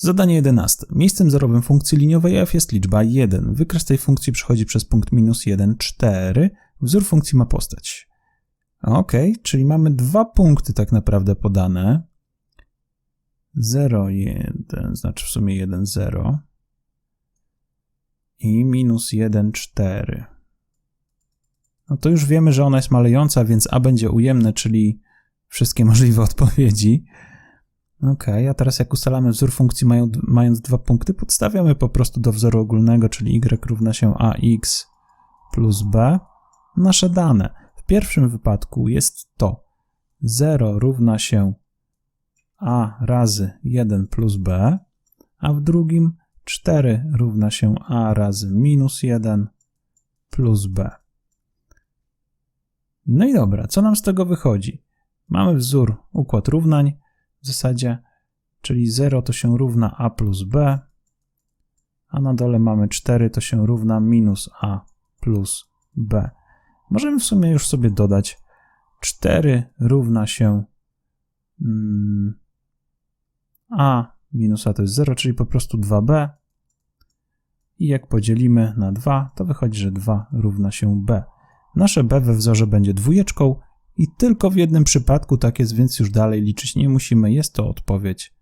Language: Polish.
Zadanie 11. Miejscem zerowym funkcji liniowej f jest liczba 1. Wykres tej funkcji przechodzi przez punkt minus 1, 4. Wzór funkcji ma postać. Ok, czyli mamy dwa punkty tak naprawdę podane. 0, 1, znaczy w sumie 1, 0 i minus 1, 4. No to już wiemy, że ona jest malejąca, więc a będzie ujemne, czyli wszystkie możliwe odpowiedzi. Ok, a teraz jak ustalamy wzór funkcji mają, mając dwa punkty, podstawiamy po prostu do wzoru ogólnego, czyli y równa się ax plus b, nasze dane. W pierwszym wypadku jest to 0 równa się a razy 1 plus b, a w drugim 4 równa się a razy minus 1 plus b. No i dobra, co nam z tego wychodzi? Mamy wzór układ równań w zasadzie, czyli 0 to się równa a plus b, a na dole mamy 4 to się równa minus a plus b. Możemy w sumie już sobie dodać 4 równa się mm, a minus a to jest 0, czyli po prostu 2b. I jak podzielimy na 2, to wychodzi, że 2 równa się b. Nasze b we wzorze będzie dwójeczką i tylko w jednym przypadku tak jest, więc już dalej liczyć nie musimy. Jest to odpowiedź